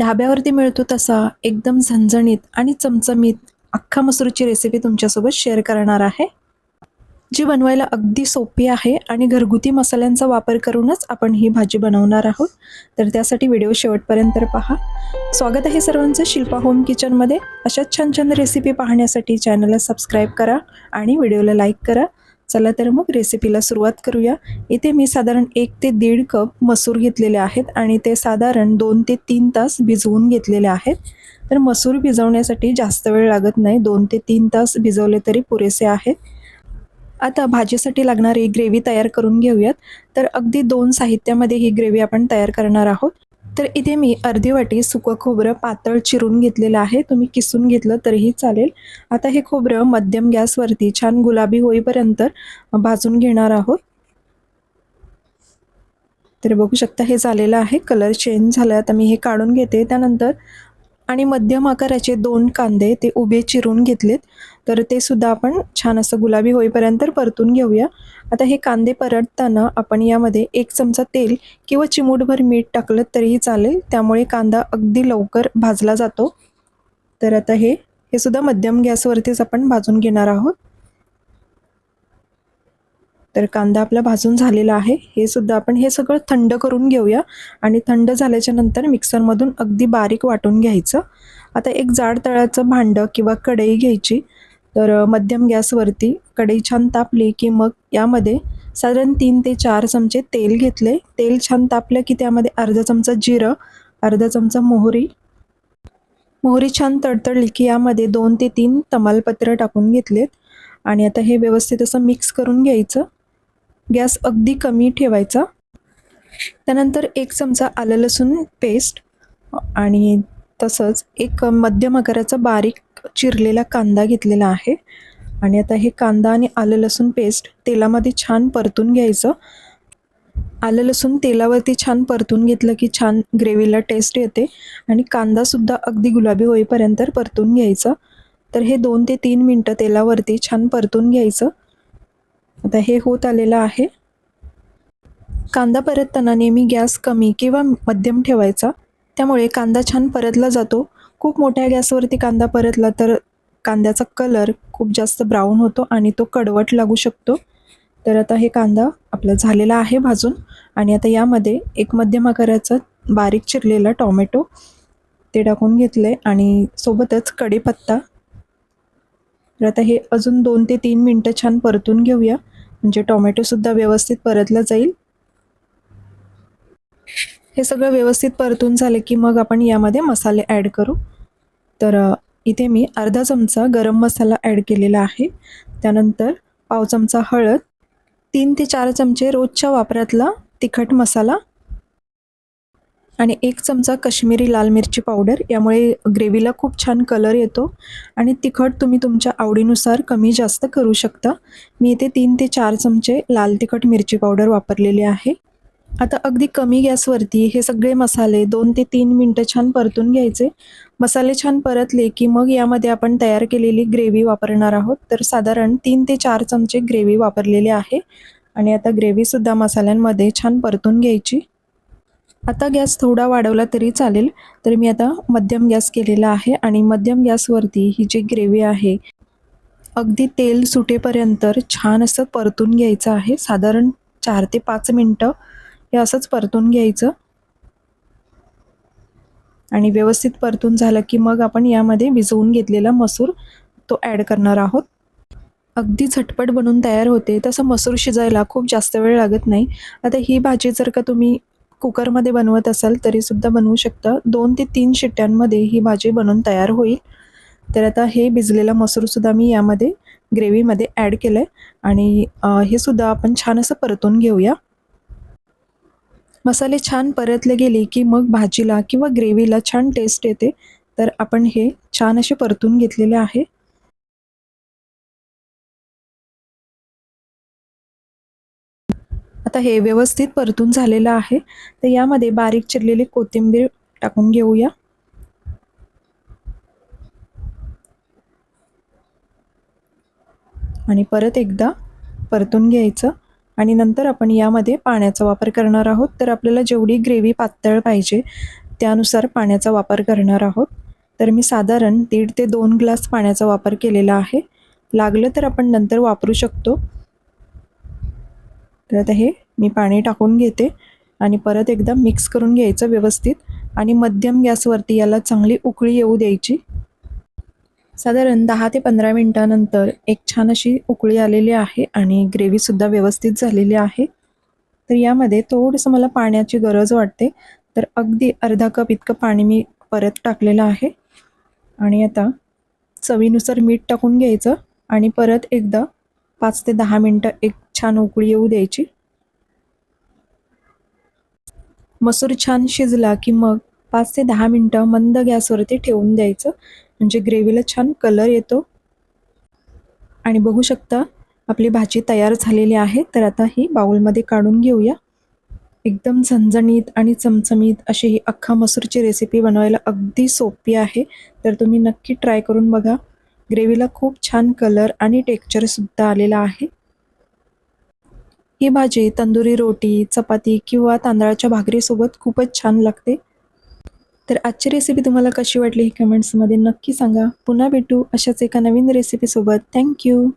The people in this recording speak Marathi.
ढाब्यावरती मिळतो तसा एकदम झणझणीत आणि चमचमीत अख्खा मसूरची रेसिपी तुमच्यासोबत शेअर करणार आहे. जी बनवायला अगदी सोपी आहे आणि घरगुती मसाल्यांचा वापर करूनच आपण ही भाजी बनवणार आहोत. तर त्यासाठी व्हिडिओ शेवटपर्यंत पहा. स्वागत आहे सर्वांचं शिल्पा होम किचनमध्ये अशाच छान छान रेसिपी पाहण्यासाठी चॅनलला सबस्क्राईब करा आणि व्हिडिओला लाईक करा. चला तर मग रेसिपीला सुरुवात करूया. इथे मी साधारण एक ते दीड कप मसूर घेतलेले आहेत आणि ते साधारण दोन ते तीन तास भिजवून घेतलेले आहेत. तर मसूर भिजवण्यासाठी जास्त वेळ लागत नाही दोन ते तीन तास भिजवले तरी पुरेसे आहेत. आता भाजीसाठी लागणारी ग्रेव्ही तयार करून घेऊयात. तर अगदी दोन साहित्यामध्ये ही ग्रेव्ही आपण तयार करणार आहोत. तर इथे मी अर्धी वाटी सुकं खोबरं पातळ चिरून घेतलेलं आहे. तुम्ही किसून घेतलं तरीही चालेल. आता हे खोबरं मध्यम गॅसवरती छान गुलाबी होईपर्यंत भाजून घेणार आहोत. तर बघू शकता हे झालेलं आहे. कलर चेंज झालं आता मी हे काढून घेते. त्यानंतर आणि मध्यम आकाराचे दोन कांदे ते उभे चिरून घेतलेत. तर ते सुद्धा आपण छान असं गुलाबी होईपर्यंत परतून घेऊया. आता हे कांदे परतताना आपण यामध्ये एक चमचा तेल किंवा चिमूटभर मीठ टाकलं तरीही चालेल. त्यामुळे कांदा अगदी लवकर भाजला जातो. तर आता हे हे सुद्धा मध्यम गॅसवरतीच आपण भाजून घेणार आहोत. तर कांदा आपला भाजून झालेला आहे. हे सुद्धा आपण हे सगळं थंड करून घेऊया. आणि थंड झाल्याच्यानंतर मिक्सरमधून अगदी बारीक वाटून घ्यायचं. आता एक जाड तळ्याचं भांडं किंवा कढई घ्यायची. तर मध्यम गॅसवरती कढई छान तापली की मग यामध्ये साधारण तीन ते चार चमचे तेल घेतले. तेल छान तापलं की त्यामध्ये अर्धा चमचा जिरं अर्धा चमचा मोहरी. मोहरी छान तडतडली की यामध्ये दोन ते तीन तमालपत्र टाकून घेतलेत. आणि आता हे व्यवस्थित असं मिक्स करून घ्यायचं. गॅस अगदी कमी ठेवायचा. त्यानंतर एक चमचा आलं लसूण पेस्ट आणि तसंच एक मध्यम आकाराचा बारीक चिरलेला कांदा घेतलेला आहे. आणि आता हे कांदा आणि आलं लसूण पेस्ट तेलामध्ये छान परतून घ्यायचं. आलं लसूण तेलावरती छान परतून घेतलं की छान ग्रेव्हीला टेस्ट येते. आणि कांदासुद्धा अगदी गुलाबी होईपर्यंत परतून घ्यायचं. तर हे दोन ते तीन मिनटं तेलावरती छान परतून घ्यायचं. आता हे होत आलेलं आहे. कांदा परतताना नेहमी गॅस कमी किंवा मध्यम ठेवायचा. त्यामुळे कांदा छान परतला जातो. खूप मोठ्या गॅसवरती कांदा परतला तर कांद्याचा कलर खूप जास्त ब्राऊन होतो आणि तो कडवट लागू शकतो. तर आता हे कांदा आपला झालेला आहे भाजून आणि आता यामध्ये एक मध्यम आकाराचा बारीक चिरलेला टॉमॅटो ते टाकून घेतले आणि सोबतच कढीपत्ता. तर आता हे अजून दोन ते तीन मिनटं छान परतून घेऊया. म्हणजे टोमॅटोसुद्धा व्यवस्थित परतला जाईल. हे सगळं व्यवस्थित परतून झालं की मग आपण यामध्ये मसाले ॲड करू. तर इथे मी अर्धा चमचा गरम मसाला ॲड केलेला आहे. त्यानंतर पाव चमचा हळद तीन ते चार चमचे रोजच्या वापरातला तिखट मसाला आणि एक चमचा कश्मीरी लाल मिरची पावडर यामुळे ग्रेव्हीला खूप छान कलर येतो. आणि तिखट तुम्ही तुमच्या आवडीनुसार कमी जास्त करू शकता. मी इथे तीन ते चार चमचे लाल तिखट मिरची पावडर वापरलेली आहे. आता अगदी कमी गॅसवरती हे सगळे मसाले दोन ते तीन मिनटं छान परतून घ्यायचे. मसाले छान परतले की मग यामध्ये आपण तयार केलेली ग्रेव्ही वापरणार आहोत. तर साधारण तीन ते चार चमचे ग्रेव्ही वापरलेली आहे. आणि आता ग्रेव्हीसुद्धा मसाल्यांमध्ये छान परतून घ्यायची. आता गॅस थोडा वाढवला तरी चालेल. तर मी आता मध्यम गॅस केलेला आहे आणि मध्यम गॅसवरती ही जी ग्रेव्ही आहे अगदी तेल सुटेपर्यंत छान असं परतून घ्यायचं आहे. साधारण चार ते पाच मिनटं हे असंच परतून घ्यायचं. आणि व्यवस्थित परतून झालं की मग आपण यामध्ये भिजवून घेतलेला मसूर तो ॲड करणार आहोत. अगदी झटपट बनून तयार होते. तसं मसूर शिजायला खूप जास्त वेळ लागत नाही. आता ही भाजी जर का तुम्ही कुकरमध्ये बनवत असाल तरीसुद्धा बनवू शकता. दोन ते तीन शिट्ट्यांमध्ये ही भाजी बनवून तयार होईल. तर आता हे भिजलेला मसूरसुद्धा मी यामध्ये ग्रेव्हीमध्ये ॲड केलं आहे आणि हे सुद्धा आपण छान असं परतून घेऊया. मसाले छान परतले गेले की मग भाजीला किंवा ग्रेव्हीला छान टेस्ट येते. तर आपण हे छान असे परतून घेतलेले आहे. आता हे व्यवस्थित परतून झालेलं आहे. तर यामध्ये बारीक चिरलेली कोथिंबीर टाकून घेऊया. आणि परत एकदा परतून घ्यायचं. आणि नंतर आपण यामध्ये पाण्याचा वापर करणार आहोत. तर आपल्याला जेवढी ग्रेव्ही पातळ पाहिजे त्यानुसार पाण्याचा वापर करणार आहोत. तर मी साधारण दीड ते दोन ग्लास पाण्याचा वापर केलेला आहे. लागलं तर आपण नंतर वापरू शकतो. तर आता हे मी पाणी टाकून घेते आणि परत एकदा मिक्स करून घ्यायचं व्यवस्थित. आणि मध्यम गॅसवरती याला चांगली उकळी येऊ द्यायची. साधारण दहा ते पंधरा मिनटानंतर एक छान अशी उकळी आलेली आहे आणि ग्रेव्हीसुद्धा व्यवस्थित झालेली आहे. तर यामध्ये थोडंसं मला पाण्याची गरज वाटते. तर अगदी अर्धा कप इतकं पाणी मी परत टाकलेलं आहे. आणि आता चवीनुसार मीठ टाकून घ्यायचं आणि परत एकदा पाच ते दहा मिनटं एक छान उकळी येऊ द्यायची. मसूर छान शिजला की मग पाच ते दहा मिनटं मंद गॅसवरती ठेवून द्यायचं. म्हणजे ग्रेव्हीला छान कलर येतो. आणि बघू शकता आपली भाजी तयार झालेली आहे. तर आता ही बाउलमध्ये काढून घेऊया. एकदम झणझणीत आणि चमचमीत अशी ही अख्खा मसूरची रेसिपी बनवायला अगदी सोपी आहे. तर तुम्ही नक्की ट्राय करून बघा. ग्रेव्हीला खूप छान कलर आणि टेक्चरसुद्धा आलेला आहे. ही भाजी तंदुरी रोटी चपाती किंवा तांदळाच्या भाकरीसोबत खूपच छान लागते. तर आजची रेसिपी तुम्हाला कशी वाटली ही कमेंट्समध्ये नक्की सांगा. पुन्हा भेटू अशाच एका नवीन रेसिपीसोबत थँक्यू